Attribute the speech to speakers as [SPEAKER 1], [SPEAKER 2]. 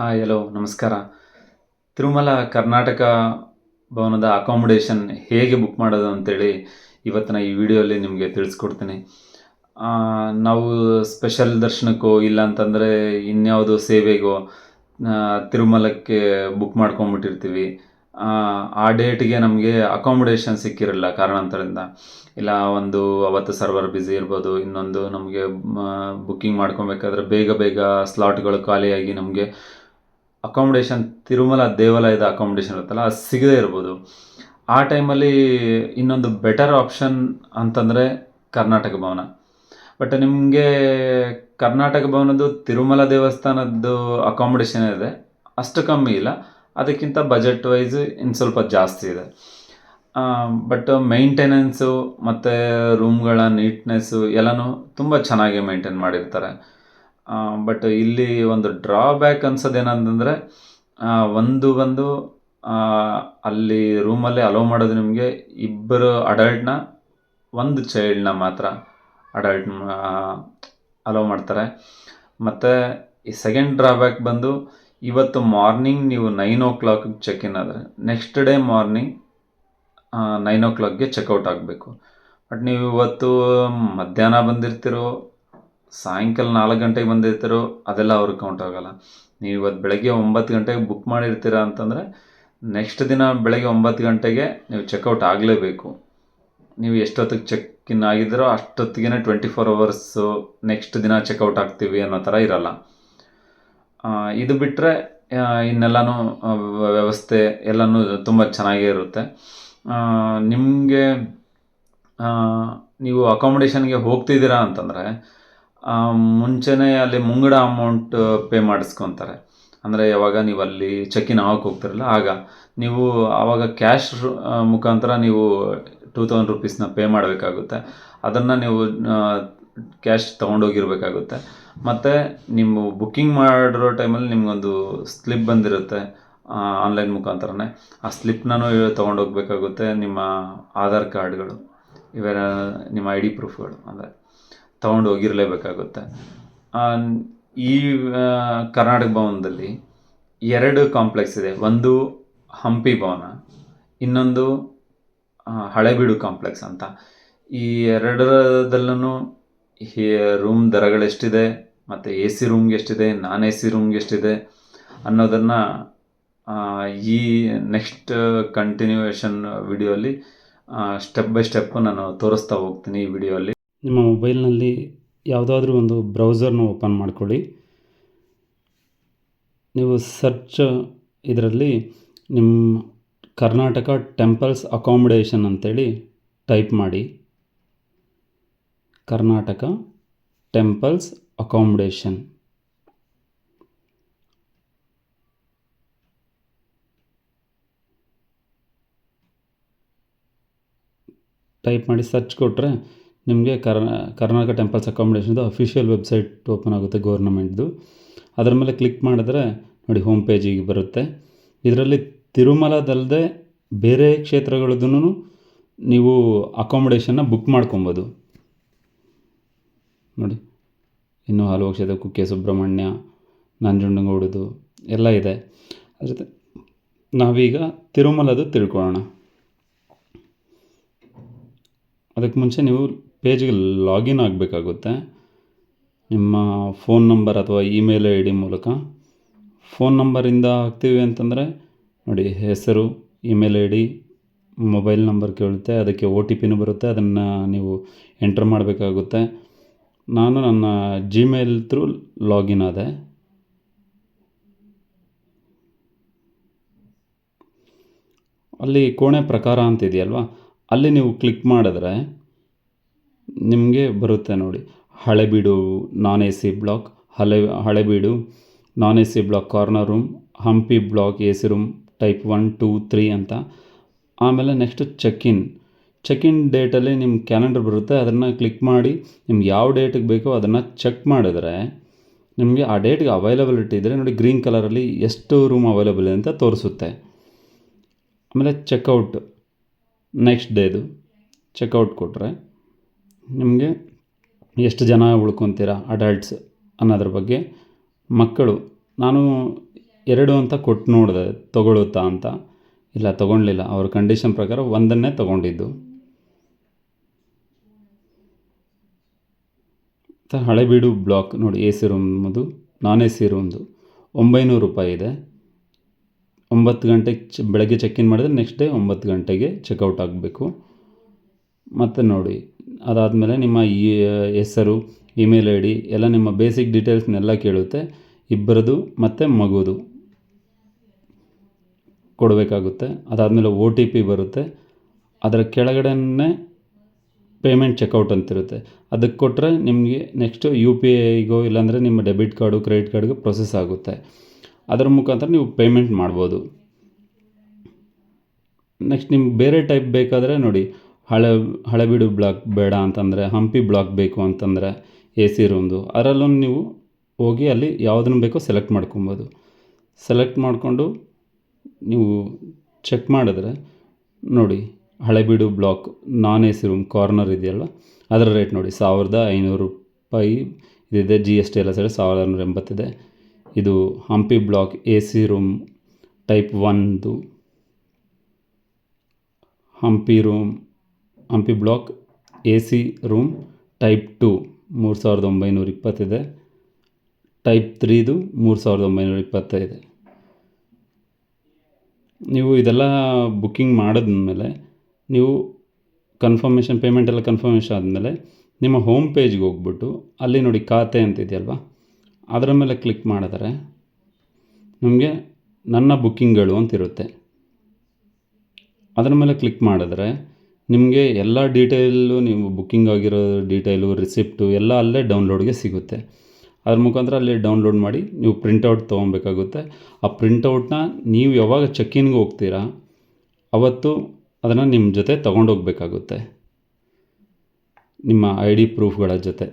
[SPEAKER 1] Hi hello ನಮಸ್ಕಾರ. ತಿರುಮಲ ಕರ್ನಾಟಕ ಭವನದ accommodation ಹೇಗೆ ಬುಕ್ ಮಾಡೋದು ಅಂತೇಳಿ ಇವತ್ತಿನ ಈ ವಿಡಿಯೋಲಿ ನಿಮಗೆ ತಿಳಿಸ್ಕೊಡ್ತೀನಿ. ನಾವು ಸ್ಪೆಷಲ್ ದರ್ಶನಕ್ಕೋ ಇಲ್ಲ ಅಂತಂದರೆ ಇನ್ಯಾವುದೋ ಸೇವೆಗೋ ತಿರುಮಲಕ್ಕೆ ಬುಕ್ ಮಾಡ್ಕೊಂಬಿಟ್ಟಿರ್ತೀವಿ ಆ, ಆ ಡೇಟ್ಗೆ ನಮಗೆ ಅಕಾಮಿಡೇಷನ್ ಸಿಕ್ಕಿರಲ್ಲ ಕಾರಣಾಂತರದಿಂದ. ಇಲ್ಲ ಒಂದು ಅವತ್ತು ಸರ್ವರ್ ಬ್ಯುಸಿ ಇರ್ಬೋದು ಇನ್ನೊಂದು ನಮಗೆ ಬುಕ್ಕಿಂಗ್ ಮಾಡ್ಕೊಬೇಕಾದ್ರೆ ಬೇಗ ಬೇಗ ಸ್ಲಾಟ್ಗಳು ಖಾಲಿಯಾಗಿ ನಮಗೆ ಅಕಾಮಿಡೇಷನ್ ತಿರುಮಲ ದೇವಾಲಯದ ಅಕಾಮಿಡೇಷನ್ ಇರುತ್ತಲ್ಲ, ಅದು ಸಿಗದೇ ಇರ್ಬೋದು. ಆ ಟೈಮಲ್ಲಿ ಇನ್ನೊಂದು ಬೆಟರ್ ಆಪ್ಷನ್ ಅಂತಂದರೆ ಕರ್ನಾಟಕ ಭವನ ಬಟ್ ನಿಮಗೆ ಕರ್ನಾಟಕ ಭವನದ್ದು ತಿರುಮಲ ದೇವಸ್ಥಾನದ್ದು ಅಕಾಮಿಡೇಷನ್ ಇದೆ. ಅಷ್ಟು ಕಮ್ಮಿ ಇಲ್ಲ. ಅದಕ್ಕಿಂತ ಬಜೆಟ್ ವೈಸ್ ಇನ್ನು ಸ್ವಲ್ಪ ಜಾಸ್ತಿ ಇದೆ. ಬಟ್ ಮೈಂಟೆನೆನ್ಸು ಮತ್ತು ರೂಮ್ಗಳ ನೀಟ್ನೆಸ್ಸು ಎಲ್ಲನೂ ತುಂಬ ಚೆನ್ನಾಗಿ ಮೇಂಟೈನ್ ಮಾಡಿರ್ತಾರೆ. ಬಟ್ ಇಲ್ಲಿ ಒಂದು ಡ್ರಾಬ್ಯಾಕ್ ಅನ್ಸೋದೇನಂತಂದರೆ ಒಂದು ಬಂದು ಅಲ್ಲಿ ರೂಮಲ್ಲಿ ಅಲೋ ಮಾಡೋದು ನಿಮಗೆ ಇಬ್ಬರು ಅಡಲ್ಟ್ನ ಒಂದು ಚೈಲ್ಡ್ನ ಮಾತ್ರ ಅಡಲ್ಟ್ ಅಲೋ ಮಾಡ್ತಾರೆ. ಮತ್ತು ಈ ಸೆಕೆಂಡ್ ಡ್ರಾಬ್ಯಾಕ್ ಬಂದು ಇವತ್ತು ಮಾರ್ನಿಂಗ್ ನೀವು ನೈನ್ ಓ ಕ್ಲಾಕ್ಗೆ ಚೆಕ್ ಇನ್ ಆದರೆ ನೆಕ್ಸ್ಟ್ ಡೇ ಮಾರ್ನಿಂಗ್ ನೈನ್ ಓ ಕ್ಲಾಕ್ಗೆ ಚೆಕ್ಔಟ್ ಆಗಬೇಕು. ಬಟ್ ನೀವು ಇವತ್ತು ಮಧ್ಯಾಹ್ನ ಬಂದಿರ್ತಿರೋ ಸಾಯಂಕಾಲ ನಾಲ್ಕು ಗಂಟೆಗೆ ಬಂದಿರ್ತಾರೋ ಅದೆಲ್ಲ ಅವ್ರಿಗೆ ಕೌಂಟ್ ಆಗೋಲ್ಲ. ನೀವು ಇವತ್ತು ಬೆಳಗ್ಗೆ ಒಂಬತ್ತು ಗಂಟೆಗೆ ಬುಕ್ ಮಾಡಿರ್ತೀರ ಅಂತಂದರೆ ನೆಕ್ಸ್ಟ್ ದಿನ ಬೆಳಗ್ಗೆ ಒಂಬತ್ತು ಗಂಟೆಗೆ ನೀವು ಚೆಕ್ಔಟ್ ಆಗಲೇಬೇಕು. ನೀವು ಎಷ್ಟೊತ್ತಿಗೆ ಚೆಕ್ ಇನ್ ಆಗಿದ್ದೀರೋ ಅಷ್ಟೊತ್ತಿಗೆ ಟ್ವೆಂಟಿ ಫೋರ್ ಅವರ್ಸು ನೆಕ್ಸ್ಟ್ ದಿನ ಚೆಕ್ಔಟ್ ಆಗ್ತೀವಿ ಅನ್ನೋ ಥರ ಇರಲ್ಲ. ಇದು ಬಿಟ್ಟರೆ ಇನ್ನೆಲ್ಲನೂ ವ್ಯವಸ್ಥೆ ಎಲ್ಲನೂ ತುಂಬ ಚೆನ್ನಾಗೇ ಇರುತ್ತೆ. ನಿಮಗೆ ನೀವು ಅಕಾಮಿಡೇಷನ್ಗೆ ಹೋಗ್ತಿದ್ದೀರಾ ಅಂತಂದರೆ ಮುಂಚೆನೇ ಅಲ್ಲಿ ಮುಂಗಡ ಅಮೌಂಟ್ ಪೇ ಮಾಡಿಸ್ಕೊತಾರೆ. ಅಂದರೆ ಯಾವಾಗ ನೀವು ಅಲ್ಲಿ ಚೆಕ್ ಇನ್ ಆಗಕ್ಕೆ ಹೋಗ್ತಿರಲ್ಲ, ಆಗ ನೀವು ಆವಾಗ ಕ್ಯಾಶ್ ಮುಖಾಂತರ ನೀವು ಟೂ ತೌಸಂಡ್ ರುಪೀಸ್ನ ಪೇ ಮಾಡಬೇಕಾಗುತ್ತೆ. ಅದನ್ನು ನೀವು ಕ್ಯಾಶ್ ತೊಗೊಂಡೋಗಿರ್ಬೇಕಾಗುತ್ತೆ. ಮತ್ತು ನಿಮ್ಮ ಬುಕ್ಕಿಂಗ್ ಮಾಡಿರೋ ಟೈಮಲ್ಲಿ ನಿಮಗೊಂದು ಸ್ಲಿಪ್ ಬಂದಿರುತ್ತೆ ಆನ್ಲೈನ್ ಮುಖಾಂತರನೇ. ಆ ಸ್ಲಿಪ್ನೂ ತೊಗೊಂಡೋಗ್ಬೇಕಾಗುತ್ತೆ ನಿಮ್ಮ ಆಧಾರ್ ಕಾರ್ಡ್ಗಳು ಇವೆಲ್ಲ ನಿಮ್ಮ ಐ ಡಿ ಪ್ರೂಫ್ಗಳು ಅಂದರೆ ತೊಗೊಂಡು ಹೋಗಿರಲೇಬೇಕಾಗುತ್ತೆ. ಈ ಕರ್ನಾಟಕ ಭವನದಲ್ಲಿ ಎರಡು ಕಾಂಪ್ಲೆಕ್ಸ್ ಇದೆ. ಒಂದು ಹಂಪಿ ಭವನ, ಇನ್ನೊಂದು ಹಳೆಬೀಡು ಕಾಂಪ್ಲೆಕ್ಸ್ ಅಂತ. ಈ ಎರಡರದಲ್ಲೂ ರೂಮ್ ದರಗಳೆಷ್ಟಿದೆ ಮತ್ತು ಎ ಸಿ ರೂಮ್ಗೆ ಎಷ್ಟಿದೆ, ನಾನ್ ಎ ಸಿ ರೂಮ್ಗೆ ಎಷ್ಟಿದೆ ಅನ್ನೋದನ್ನು ಈ ನೆಕ್ಸ್ಟ್ ಕಂಟಿನ್ಯೂಯೇಷನ್ ವಿಡಿಯೋಲಿ ಸ್ಟೆಪ್ ಬೈ ಸ್ಟೆಪ್ ನಾನು ತೋರಿಸ್ತಾ ಹೋಗ್ತೀನಿ ಈ ವಿಡಿಯೋಲಿ.
[SPEAKER 2] ನಿಮ್ಮ ಮೊಬೈಲ್ನಲ್ಲಿ ಯಾವುದಾದ್ರೂ ಒಂದು ಬ್ರೌಸರ್ನ ಓಪನ್ ಮಾಡ್ಕೊಳ್ಳಿ. ನೀವು ಸರ್ಚ್ ಇದರಲ್ಲಿ ನಿಮ್ಮ ಕರ್ನಾಟಕ ಟೆಂಪಲ್ಸ್ ಅಕಾಮಿಡೇಷನ್ ಅಂತೇಳಿ ಟೈಪ್ ಮಾಡಿ. Karnataka temples accommodation. ಟೈಪ್ ಮಾಡಿ ಸರ್ಚ್ ಕೊಟ್ಟರೆ ನಿಮಗೆ ಕರ್ನ, ಕರ್ನಾಟಕ ಟೆಂಪಲ್ಸ್ ಅಕಾಮಿಡೇಷನ್ದು ಅಫಿಷಿಯಲ್ ವೆಬ್ಸೈಟ್ ಓಪನ್ ಆಗುತ್ತೆ ಗೌರ್ನಮೆಂಟ್ದು ಅದರ ಮೇಲೆ ಕ್ಲಿಕ್ ಮಾಡಿದ್ರೆ ನೋಡಿ ಹೋಮ್ ಪೇಜಿಗೆ ಬರುತ್ತೆ. ಇದರಲ್ಲಿ ತಿರುಮಲದಲ್ಲದೆ ಬೇರೆ ಕ್ಷೇತ್ರಗಳದ್ದು ನೀವು ಅಕಾಮಿಡೇಷನ್ನ ಬುಕ್ ಮಾಡ್ಕೊಬೋದು. ನೋಡಿ, ಇನ್ನೂ ಹಲವು ಕ್ಷೇತ್ರ ಕುಕ್ಕೆ ಸುಬ್ರಹ್ಮಣ್ಯ ನಂಜುಂಡಗೌಡದು ಎಲ್ಲ ಇದೆ. ಅದ್ರ ಜೊತೆ ನಾವೀಗ ತಿರುಮಲದು ತಿಳ್ಕೊಳ್ಳೋಣ. ಅದಕ್ಕೆ ಮುಂಚೆ ನೀವು ಪೇಜ್ಗೆ ಲಾಗಿನ್ ಆಗಬೇಕಾಗುತ್ತೆ. ನಿಮ್ಮ ಫೋನ್ ನಂಬರ್ ಅಥವಾ ಇಮೇಲ್ ಐ ಡಿ ಮೂಲಕ. ಫೋನ್ ನಂಬರಿಂದ ಹಾಕ್ತೀವಿ ಅಂತಂದರೆ, ನೋಡಿ, ಹೆಸರು, email I D, mobile number ಕೇಳುತ್ತೆ, ಅದಕ್ಕೆ ಒ ಟಿ ಪಿನೂ ಬರುತ್ತೆ, ಅದನ್ನು ನೀವು ಎಂಟ್ರ್ ಮಾಡಬೇಕಾಗುತ್ತೆ. ನಾನು ನನ್ನ ಜಿಮೇಲ್ ಥ್ರೂ ಲಾಗಿನ್ ಆದೆ. ಅಲ್ಲಿ ಕೋಣೆ ಪ್ರಕಾರ ಅಂತ ಇದೆಯಲ್ವಾ? ಅಲ್ಲಿ ನೀವು ಕ್ಲಿಕ್ ಮಾಡಿದ್ರೆ ನಿಮಗೆ ಬರುತ್ತೆ ನೋಡಿ. Halebidu non A C block. ಹಳೆ Halebidu non A C block corner room, Hampi block A C room type one, two, three ಅಂತ. ಆಮೇಲೆ next check in check in ಡೇಟಲ್ಲಿ ನಿಮ್ಮ ಕ್ಯಾಲೆಂಡರ್ ಬರುತ್ತೆ. ಅದನ್ನು ಕ್ಲಿಕ್ ಮಾಡಿ ನಿಮ್ಗೆ ಯಾವ ಡೇಟಿಗೆ ಬೇಕೋ ಅದನ್ನು ಚೆಕ್ ಮಾಡಿದ್ರೆ ನಿಮಗೆ ಆ ಡೇಟ್ಗೆ ಅವೈಲಬಿಲಿಟಿ ಇದ್ದರೆ ನೋಡಿ ಗ್ರೀನ್ ಕಲರಲ್ಲಿ ಎಷ್ಟು ರೂಮ್ ಅವೈಲಬಲ್ ಇದೆ ಅಂತ ತೋರಿಸುತ್ತೆ. ಆಮೇಲೆ ಚೆಕ್ಔಟ್. ನೆಕ್ಸ್ಟ್ ಡೇದು. ಚೆಕ್ಔಟ್ ಕೊಟ್ಟರೆ ನಿಮಗೆ ಎಷ್ಟು ಜನ ಉಳ್ಕೊತೀರಾ ಅಡಲ್ಟ್ಸ್ ಅನ್ನೋದ್ರ ಬಗ್ಗೆ? ಮಕ್ಕಳು, ನಾನು
[SPEAKER 1] ಎರಡು ಅಂತ ಕೊಟ್ಟು ನೋಡಿದೆ, ತೊಗೊಳುತ್ತಾ ಅಂತ. ಇಲ್ಲ ತೊಗೊಳ್ಲಿಲ್ಲ ಅವ್ರ ಕಂಡೀಷನ್ ಪ್ರಕಾರ ಒಂದನ್ನೇ ತೊಗೊಂಡಿದ್ದು. ಹಳೆಬೀಡು ಬ್ಲಾಕ್ ನೋಡಿ, ಎ ಸಿ ರೂಮದು ನಾನ್ ಎ ಸಿ ರೂಮ್ದು ಒಂಬೈನೂರು ರೂಪಾಯಿ ಇದೆ. ಒಂಬತ್ತು ಗಂಟೆಗೆ ಚ ಬೆಳಗ್ಗೆ ಚೆಕ್ ಇನ್ ಮಾಡಿದ್ರೆ ನೆಕ್ಸ್ಟ್ ಡೇ ಒಂಬತ್ತು ಗಂಟೆಗೆ ಚೆಕ್ಔಟ್ ಆಗಬೇಕು. ಮತ್ತು ನೋಡಿ ಅದಾದಮೇಲೆ ನಿಮ್ಮ ಈ ಹೆಸರು ಇಮೇಲ್ ಐ ಡಿ ಎಲ್ಲ ನಿಮ್ಮ ಬೇಸಿಕ್ ಡೀಟೇಲ್ಸ್ನೆಲ್ಲ ಕೇಳುತ್ತೆ. ಇಬ್ಬರದು ಮತ್ತು ಮಗುದು ಕೊಡಬೇಕಾಗುತ್ತೆ. ಅದಾದಮೇಲೆ ಒ ಟಿ ಪಿ ಬರುತ್ತೆ. ಅದರ ಕೆಳಗಡೆನೇ ಪೇಮೆಂಟ್ ಚೆಕ್ಔಟ್ ಅಂತಿರುತ್ತೆ. ಅದಕ್ಕೆ ಕೊಟ್ಟರೆ ನಿಮಗೆ ನೆಕ್ಸ್ಟು ಯು ಪಿ ಐಗೋ ಇಲ್ಲಾಂದರೆ ನಿಮ್ಮ ಡೆಬಿಟ್ ಕಾರ್ಡು ಕ್ರೆಡಿಟ್ ಕಾರ್ಡ್ಗೆ ಪ್ರೊಸೆಸ್ ಆಗುತ್ತೆ. ಅದರ ಮುಖಾಂತರ ನೀವು ಪೇಮೆಂಟ್ ಮಾಡ್ಬೋದು. ನೆಕ್ಸ್ಟ್ ನಿಮ್ಗೆ ಬೇರೆ ಟೈಪ್ ಬೇಕಾದರೆ ನೋಡಿ ಹಳೆ, ಹಳೆಬೀಡು ಬ್ಲಾಕ್ ಬೇಡ ಅಂತಂದರೆ, ಹಂಪಿ ಬ್ಲಾಕ್ ಬೇಕು ಅಂತಂದರೆ ಎ ಸಿ ರೂಮ್ದು. ಅದರಲ್ಲೂ ನೀವು ಹೋಗಿ ಅಲ್ಲಿ ಯಾವುದನ್ನು ಬೇಕೋ ಸೆಲೆಕ್ಟ್ ಮಾಡ್ಕೊಬೋದು. ಸೆಲೆಕ್ಟ್ ಮಾಡಿಕೊಂಡು ನೀವು ಚೆಕ್ ಮಾಡಿದ್ರೆ, ನೋಡಿ, Halebidu block non A C room corner ಇದೆಯಲ್ಲ, ಅದರ ರೇಟ್ ನೋಡಿ, ಸಾವಿರದ ಐನೂರು ರೂಪಾಯಿ ಇದಿದೆ ಜಿ ಎಸ್ ಟಿ ಎಲ್ಲ ಸೇರಿ ಸಾವಿರದ ಐನೂರ ಎಂಬತ್ತಿದೆ. ಇದು Hampi block A C room type ಒಂದು Hampi room Hampi block A C room type two, ಮೂರು ಸಾವಿರದ ಒಂಬೈನೂರ ಇಪ್ಪತ್ತಿದೆ. ಟೈಪ್ ತ್ರೀದು ಮೂರು ಸಾವಿರದ ಒಂಬೈನೂರ ಇಪ್ಪತ್ತೈದು. ನೀವು ಇದೆಲ್ಲ ಬುಕ್ಕಿಂಗ್ ಮಾಡಿದ್ಮೇಲೆ ನೀವು ಕನ್ಫರ್ಮೇಷನ್, ಪೇಮೆಂಟ್ ಎಲ್ಲ ಕನ್ಫರ್ಮೇಷನ್ ಆದಮೇಲೆ ನಿಮ್ಮ ಹೋಮ್ ಪೇಜ್ಗೆ ಹೋಗ್ಬಿಟ್ಟು ಅಲ್ಲಿ ನೋಡಿ ಖಾತೆ ಅಂತ ಇದೆಯಲ್ವಾ? ಅದರ ಮೇಲೆ ಕ್ಲಿಕ್ ಮಾಡಿದರೆ ನಿಮಗೆ ನನ್ನ ಬುಕ್ಕಿಂಗ್ಗಳು ಅಂತಿರುತ್ತೆ ಅದರ ಮೇಲೆ ಕ್ಲಿಕ್ ಮಾಡಿದ್ರೆ ನಿಮಗೆ ಎಲ್ಲ ಡೀಟೇಲು ನೀವು ಬುಕ್ಕಿಂಗ್ ಆಗಿರೋ ಡೀಟೇಲು ರಿಸಿಪ್ಟು ಎಲ್ಲ ಅಲ್ಲೇ ಡೌನ್ಲೋಡ್ಗೆ ಸಿಗುತ್ತೆ. ಅದ್ರ ಮುಖಾಂತರ ಅಲ್ಲಿ ಡೌನ್ಲೋಡ್ ಮಾಡಿ ನೀವು ಪ್ರಿಂಟೌಟ್ ತೊಗೊಬೇಕಾಗುತ್ತೆ. ಆ ಪ್ರಿಂಟೌಟ್ನ ನೀವು ಯಾವಾಗ ಚೆಕ್ ಇನ್ಗೆ ಹೋಗ್ತೀರಾ, ಅವತ್ತು ಅದನ್ನು ನಿಮ್ಮ ಜೊತೆ ತೊಗೊಂಡೋಗ್ಬೇಕಾಗುತ್ತೆ. ನಿಮ್ಮ ಐ ಡಿ ಪ್ರೂಫ್ಗಳ ಜೊತೆ.